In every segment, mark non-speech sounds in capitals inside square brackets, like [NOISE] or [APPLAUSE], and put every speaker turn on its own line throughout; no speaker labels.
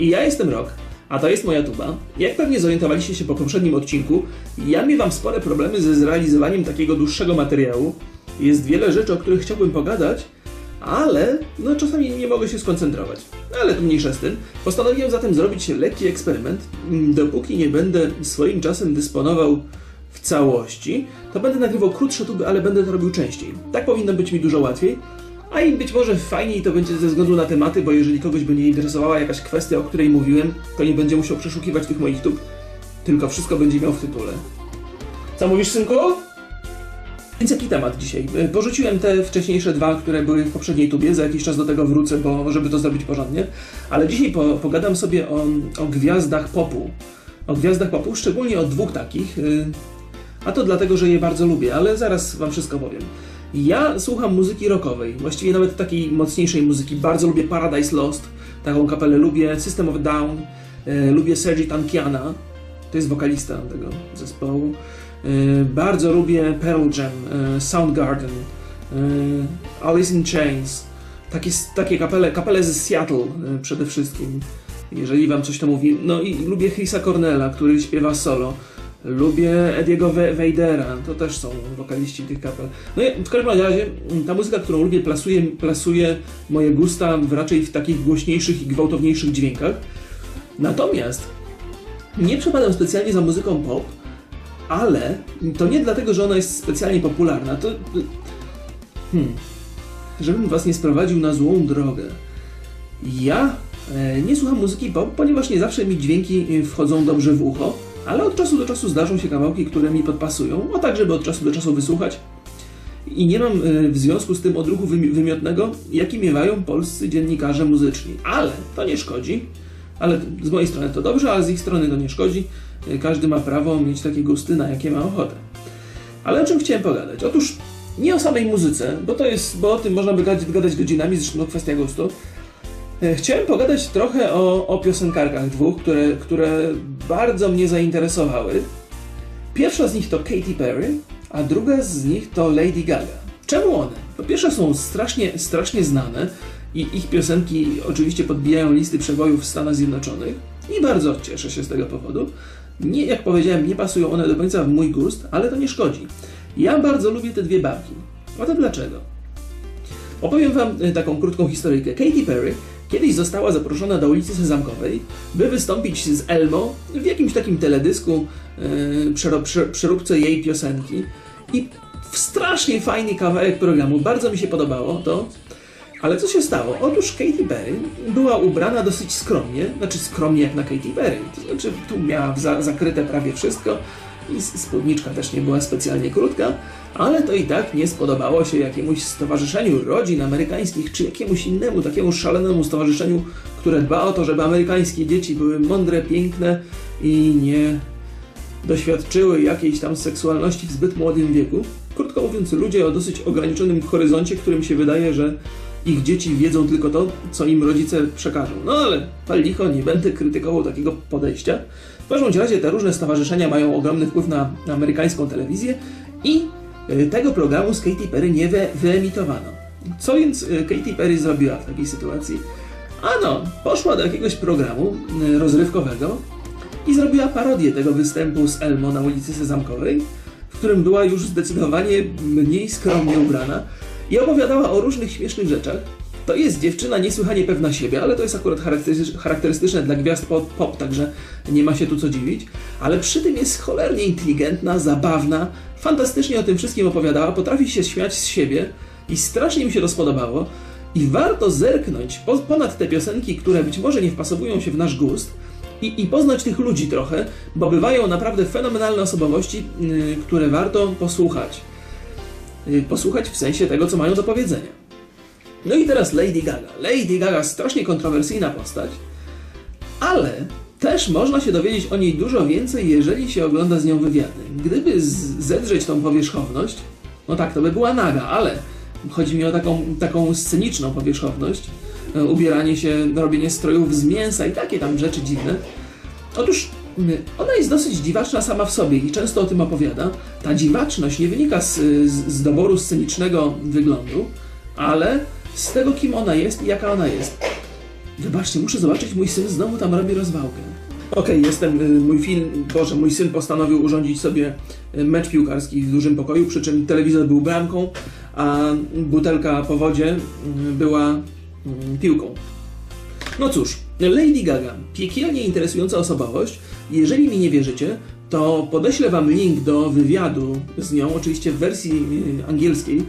I ja jestem Rok, a to jest moja tuba. Jak pewnie zorientowaliście się po poprzednim odcinku, ja miewam spore problemy ze zrealizowaniem takiego dłuższego materiału. Jest wiele rzeczy, o których chciałbym pogadać, ale no czasami nie mogę się skoncentrować. Ale to mniejsza z tym. Postanowiłem zatem zrobić lekki eksperyment. Dopóki nie będę swoim czasem dysponował w całości, to będę nagrywał krótsze tuby, ale będę to robił częściej. Tak powinno być mi dużo łatwiej. A i być może fajniej to będzie ze względu na tematy, bo jeżeli kogoś będzie interesowała jakaś kwestia, o której mówiłem, to nie będzie musiał przeszukiwać tych moich tub, tylko wszystko będzie miał w tytule. Co mówisz, synku? Więc jaki temat dzisiaj? Y, Porzuciłem te wcześniejsze dwa, które były w poprzedniej tubie, za jakiś czas do tego wrócę, bo żeby to zrobić porządnie. Ale dzisiaj po, pogadam sobie o, o gwiazdach popu. O gwiazdach popu, szczególnie o dwóch takich. y, A to dlatego, że je bardzo lubię, ale zaraz wam wszystko powiem. Ja słucham muzyki rockowej, właściwie nawet takiej mocniejszej muzyki. Bardzo lubię Paradise Lost, taką kapelę lubię, System of Down, y, lubię Sergi Tankiana, to jest wokalista tego zespołu. Y, Bardzo lubię Pearl Jam, y, Soundgarden, y, Alice in Chains. Takie, takie kapele, kapele ze Seattle y, przede wszystkim, jeżeli wam coś to mówi. No i lubię Chrisa Cornella, który śpiewa solo. Lubię Ediego We- Weidera, to też są wokaliści tych kapel. No i w każdym razie mm, ta muzyka, którą lubię, plasuje, plasuje moje gusta w raczej w takich głośniejszych i gwałtowniejszych dźwiękach. Natomiast nie przepadam specjalnie za muzyką pop, ale to nie dlatego, że ona jest specjalnie popularna. To. Hmm. Żebym was nie sprowadził na złą drogę. Ja e, nie słucham muzyki pop, ponieważ nie zawsze mi dźwięki e, wchodzą dobrze w ucho, ale od czasu do czasu zdarzą się kawałki, które mi podpasują, o tak, żeby od czasu do czasu wysłuchać. I nie mam e, w związku z tym odruchu wymi- wymiotnego, jaki miewają polscy dziennikarze muzyczni. Ale to nie szkodzi. Ale z mojej strony to dobrze, ale z ich strony to nie szkodzi. E, Każdy ma prawo mieć takie gusty, na jakie ma ochotę. Ale o czym chciałem pogadać? Otóż nie o samej muzyce, bo to jest, bo o tym można by gadać, gadać godzinami, zresztą to kwestia gustu. E, Chciałem pogadać trochę o, o piosenkarkach dwóch, które, które bardzo mnie zainteresowały. Pierwsza z nich to Katy Perry, a druga z nich to Lady Gaga. Czemu one? Po pierwsze są strasznie, strasznie znane i ich piosenki oczywiście podbijają listy przebojów w Stanach Zjednoczonych i bardzo cieszę się z tego powodu. Nie, jak powiedziałem, nie pasują one do końca w mój gust, ale to nie szkodzi. Ja bardzo lubię te dwie babki. A to dlaczego? Opowiem Wam y, taką krótką historyjkę. Katy Perry kiedyś została zaproszona do ulicy Sezamkowej, by wystąpić z Elmo w jakimś takim teledysku, yy, przero- prze- przeróbce jej piosenki. I strasznie fajny kawałek programu, bardzo mi się podobało to. Ale co się stało? Otóż Katy Perry była ubrana dosyć skromnie, znaczy skromnie jak na Katy Perry. To znaczy tu miała za, zakryte prawie wszystko i spódniczka też nie była specjalnie krótka, ale to i tak nie spodobało się jakiemuś stowarzyszeniu rodzin amerykańskich, czy jakiemuś innemu takiemu szalonemu stowarzyszeniu, które dba o to, żeby amerykańskie dzieci były mądre, piękne i nie doświadczyły jakiejś tam seksualności w zbyt młodym wieku. Krótko mówiąc, ludzie o dosyć ograniczonym horyzoncie, którym się wydaje, że ich dzieci wiedzą tylko to, co im rodzice przekażą. No ale pal licho, nie będę krytykował takiego podejścia. W każdym razie te różne stowarzyszenia mają ogromny wpływ na amerykańską telewizję i y, tego programu z Katy Perry nie wy- wyemitowano. Co więc y, Katy Perry zrobiła w takiej sytuacji? Ano, poszła do jakiegoś programu y, rozrywkowego i zrobiła parodię tego występu z Elmo na ulicy Sezamkowej, w którym była już zdecydowanie mniej skromnie ubrana i opowiadała o różnych śmiesznych rzeczach. To jest dziewczyna niesłychanie pewna siebie, ale to jest akurat charakterystycz- charakterystyczne dla gwiazd pop, pop, także nie ma się tu co dziwić. Ale przy tym jest cholernie inteligentna, zabawna, fantastycznie o tym wszystkim opowiadała, potrafi się śmiać z siebie i strasznie mi się to spodobało. I warto zerknąć po, ponad te piosenki, które być może nie wpasowują się w nasz gust, i, i poznać tych ludzi trochę, bo bywają naprawdę fenomenalne osobowości, yy, które warto posłuchać. Yy, posłuchać w sensie tego, co mają do powiedzenia. No i teraz Lady Gaga. Lady Gaga strasznie kontrowersyjna postać, ale też można się dowiedzieć o niej dużo więcej, jeżeli się ogląda z nią wywiady. Gdyby zedrzeć tą powierzchowność, no tak, to by była naga, ale chodzi mi o taką, taką sceniczną powierzchowność, e, ubieranie się, robienie strojów z mięsa i takie tam rzeczy dziwne. Otóż ona jest dosyć dziwaczna sama w sobie i często o tym opowiada. Ta dziwaczność nie wynika z, z, z doboru scenicznego wyglądu, ale z tego, kim ona jest i jaka ona jest. Wybaczcie, muszę zobaczyć, mój syn znowu tam robi rozwałkę. Okej, jestem, y, mój film, Boże, mój syn postanowił urządzić sobie y, mecz piłkarski w dużym pokoju, przy czym telewizor był bramką, a butelka po wodzie y, była y, piłką. No cóż, Lady Gaga, piekielnie interesująca osobowość. Jeżeli mi nie wierzycie, to podeślę wam link do wywiadu z nią, oczywiście w wersji y, angielskiej,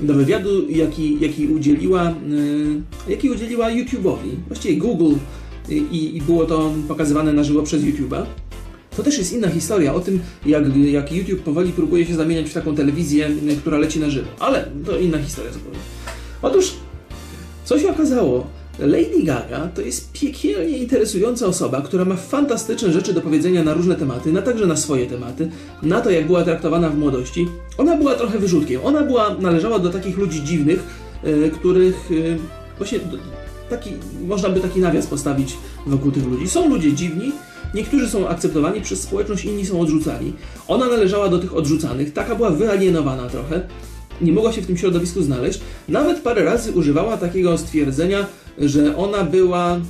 do wywiadu, jaki, jaki udzieliła, y, jaki udzieliła YouTube'owi, właściwie Google y, i, i było to pokazywane na żywo przez YouTube'a. To też jest inna historia o tym, jak, jak YouTube powoli próbuje się zamieniać w taką telewizję, która leci na żywo. Ale to inna historia zupełnie. Otóż co się okazało? Lady Gaga to jest piekielnie interesująca osoba, która ma fantastyczne rzeczy do powiedzenia na różne tematy, na także na swoje tematy, na to jak była traktowana w młodości. Ona była trochę wyrzutkiem. Ona była, należała do takich ludzi dziwnych, e, których e, właśnie taki, można by taki nawias postawić wokół tych ludzi. Są ludzie dziwni, niektórzy są akceptowani przez społeczność, inni są odrzucani. Ona należała do tych odrzucanych, taka była wyalienowana trochę nie mogła się w tym środowisku znaleźć. Nawet parę razy używała takiego stwierdzenia, że ona była.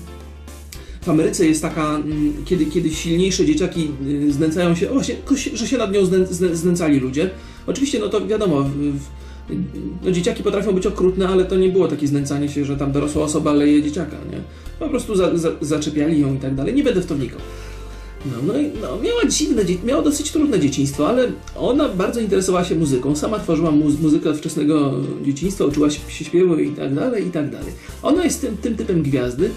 W Ameryce jest taka, mm, kiedy, kiedy silniejsze dzieciaki y, znęcają się, o właśnie, że się nad nią znę, znę, znęcali ludzie. Oczywiście, no to wiadomo, no dzieciaki potrafią być okrutne, ale to nie było takie znęcanie się, że tam dorosła osoba leje dzieciaka, nie? Po prostu za, za, zaczepiali ją i tak dalej. Nie będę w to wnikał. No, no i no, miała dziwne, miała dosyć trudne dzieciństwo, ale ona bardzo interesowała się muzyką. Sama tworzyła mu- muzykę od wczesnego dzieciństwa, uczyła się, się śpiewu i tak dalej, i tak dalej. Ona jest tym, tym typem gwiazdy,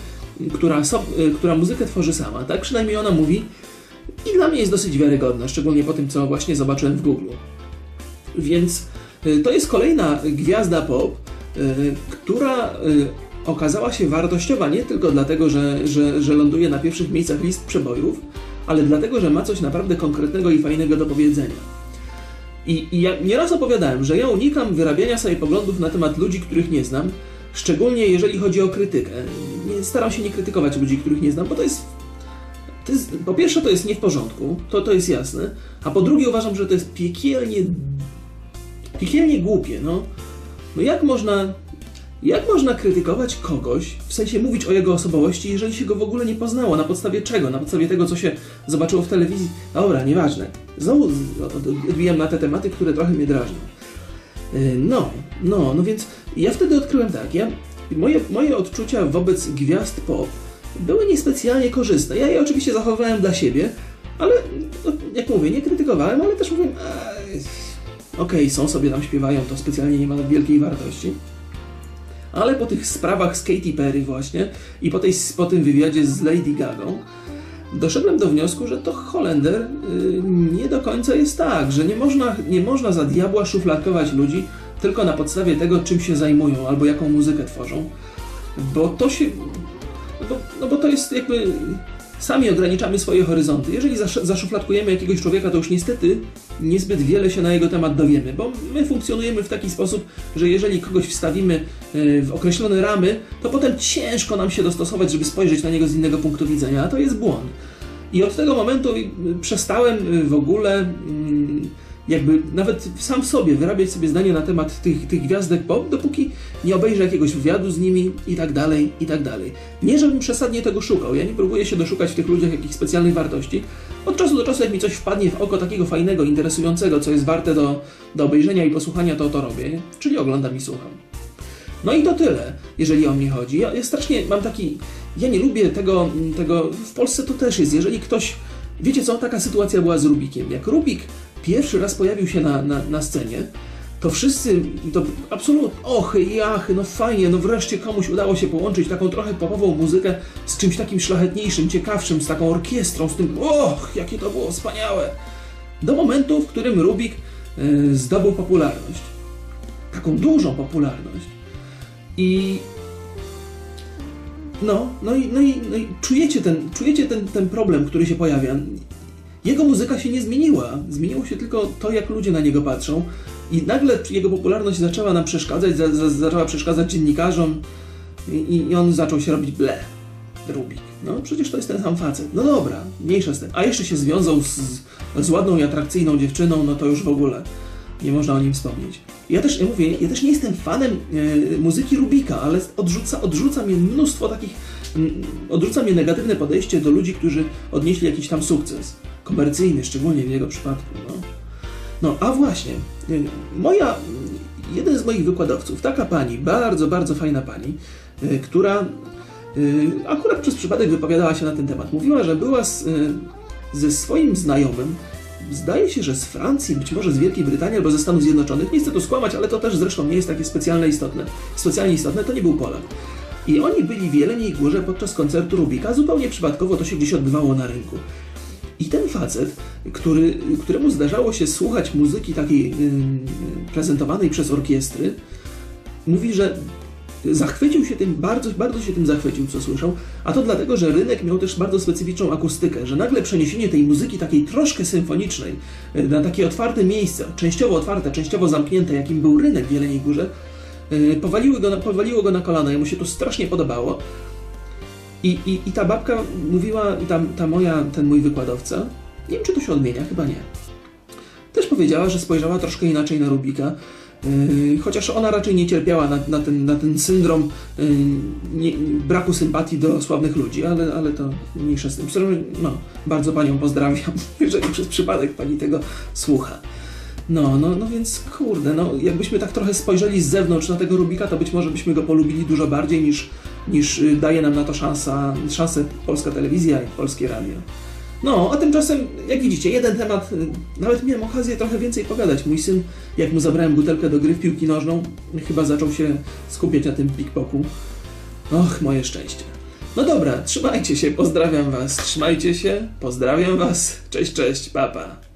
która, so, y, która muzykę tworzy sama, tak przynajmniej ona mówi. I dla mnie jest dosyć wiarygodna, szczególnie po tym, co właśnie zobaczyłem w Google. Więc y, to jest kolejna gwiazda pop, y, która okazała się wartościowa nie tylko dlatego, że, że, że ląduje na pierwszych miejscach list przebojów, ale dlatego, że ma coś naprawdę konkretnego i fajnego do powiedzenia. I, I ja nieraz opowiadałem, że ja unikam wyrabiania sobie poglądów na temat ludzi, których nie znam, szczególnie jeżeli chodzi o krytykę. Nie, staram się nie krytykować ludzi, których nie znam, bo to jest to jest, po pierwsze, to jest nie w porządku, to, to jest jasne, a po drugie uważam, że to jest piekielnie, piekielnie głupie, no. No jak można, jak można krytykować kogoś, w sensie mówić o jego osobowości, jeżeli się go w ogóle nie poznało? Na podstawie czego? Na podstawie tego, co się zobaczyło w telewizji? Dobra, nieważne. Znowu odbijam na te tematy, które trochę mnie drażnią. Yy, No, no, no więc ja wtedy odkryłem tak, ja, moje, moje odczucia wobec gwiazd pop były niespecjalnie korzystne. Ja je oczywiście zachowałem dla siebie, ale no, jak mówię, nie krytykowałem, ale też mówię, "Ej, okej, są sobie tam śpiewają, to specjalnie nie ma wielkiej wartości. Ale po tych sprawach z Katy Perry właśnie i po, tej, po tym wywiadzie z Lady Gagą doszedłem do wniosku, że to Holender y, nie do końca jest tak, że nie można, nie można za diabła szufladkować ludzi tylko na podstawie tego, czym się zajmują albo jaką muzykę tworzą. Bo to się. Bo, no bo to jest jakby. Sami ograniczamy swoje horyzonty. Jeżeli zasz- zaszufladkujemy jakiegoś człowieka, to już niestety niezbyt wiele się na jego temat dowiemy, bo my funkcjonujemy w taki sposób, że jeżeli kogoś wstawimy y, w określone ramy, to potem ciężko nam się dostosować, żeby spojrzeć na niego z innego punktu widzenia, a to jest błąd. I od tego momentu y, przestałem y, w ogóle mm, jakby nawet sam w sobie wyrabiać sobie zdanie na temat tych, tych gwiazdek pop, dopóki nie obejrzę jakiegoś wywiadu z nimi i tak dalej, i tak dalej. Nie, żebym przesadnie tego szukał, ja nie próbuję się doszukać w tych ludziach jakichś specjalnych wartości. Od czasu do czasu, jak mi coś wpadnie w oko takiego fajnego, interesującego, co jest warte do, do obejrzenia i posłuchania, to to robię, czyli oglądam i słucham. No i to tyle, jeżeli o mnie chodzi. Ja, ja strasznie mam taki. Ja nie lubię tego, tego. W Polsce to też jest. Jeżeli ktoś. Wiecie co, taka sytuacja była z Rubikiem. Jak Rubik pierwszy raz pojawił się na, na, na scenie, to wszyscy, to absolutnie, ochy, jachy, no fajnie, no wreszcie komuś udało się połączyć taką trochę popową muzykę z czymś takim szlachetniejszym, ciekawszym, z taką orkiestrą, z tym, och, jakie to było wspaniałe. Do momentu, w którym Rubik y, zdobył popularność. Taką dużą popularność. I no, no i, no i, no i czujecie, ten, czujecie ten, ten problem, który się pojawia. Jego muzyka się nie zmieniła. Zmieniło się tylko to, jak ludzie na niego patrzą. I nagle jego popularność zaczęła nam przeszkadzać, za, za, zaczęła przeszkadzać dziennikarzom i, i on zaczął się robić ble. Rubik. No przecież to jest ten sam facet. No dobra, mniejsza z tym. A jeszcze się związał z, z ładną i atrakcyjną dziewczyną, no to już w ogóle nie można o nim wspomnieć. Ja też, ja mówię, ja też nie jestem fanem e, muzyki Rubika, ale odrzuca, odrzuca mnie mnóstwo takich, mm, odrzuca mnie negatywne podejście do ludzi, którzy odnieśli jakiś tam sukces. Komercyjny, szczególnie w jego przypadku. No, no a właśnie, e, moja, jeden z moich wykładowców, taka pani, bardzo, bardzo fajna pani, e, która e, akurat przez przypadek wypowiadała się na ten temat. Mówiła, że była z, ze swoim znajomym, zdaje się, że z Francji, być może z Wielkiej Brytanii albo ze Stanów Zjednoczonych. Nie chcę tu skłamać, ale to też zresztą nie jest takie specjalnie istotne. Specjalnie istotne to nie był Polak. I oni byli w Jeleniej Górze podczas koncertu Rubika, zupełnie przypadkowo to się gdzieś odbywało na rynku. I ten facet, który, któremu zdarzało się słuchać muzyki takiej yy, prezentowanej przez orkiestry, mówi, że zachwycił się tym, bardzo, bardzo się tym zachwycił, co słyszał, a to dlatego, że rynek miał też bardzo specyficzną akustykę, że nagle przeniesienie tej muzyki takiej troszkę symfonicznej e, na takie otwarte miejsce, częściowo otwarte, częściowo zamknięte, jakim był rynek w Jeleniej Górze, e, powaliło go na, powaliło go na kolana, jemu się to strasznie podobało. I, i, i ta babka mówiła, ta, ta moja, ten mój wykładowca, nie wiem czy to się odmienia, chyba nie. Też powiedziała, że spojrzała troszkę inaczej na Rubika, Yy, chociaż ona raczej nie cierpiała na, na, ten, na ten syndrom yy, nie, braku sympatii do sławnych ludzi, ale, ale to mniejsza z tym. No, bardzo panią pozdrawiam, [LAUGHS] jeżeli przez przypadek pani tego słucha. No, no, no więc kurde, no jakbyśmy tak trochę spojrzeli z zewnątrz na tego Rubika, to być może byśmy go polubili dużo bardziej niż, niż yy, daje nam na to szansa, szansę polska telewizja i polskie radio. No, a tymczasem, jak widzicie, jeden temat, y, nawet miałem okazję trochę więcej pogadać. Mój syn, jak mu zabrałem butelkę do gry w piłki nożną, chyba zaczął się skupiać na tym pikpoku. Och, moje szczęście. No dobra, trzymajcie się, pozdrawiam was, trzymajcie się, pozdrawiam was, cześć, cześć, papa.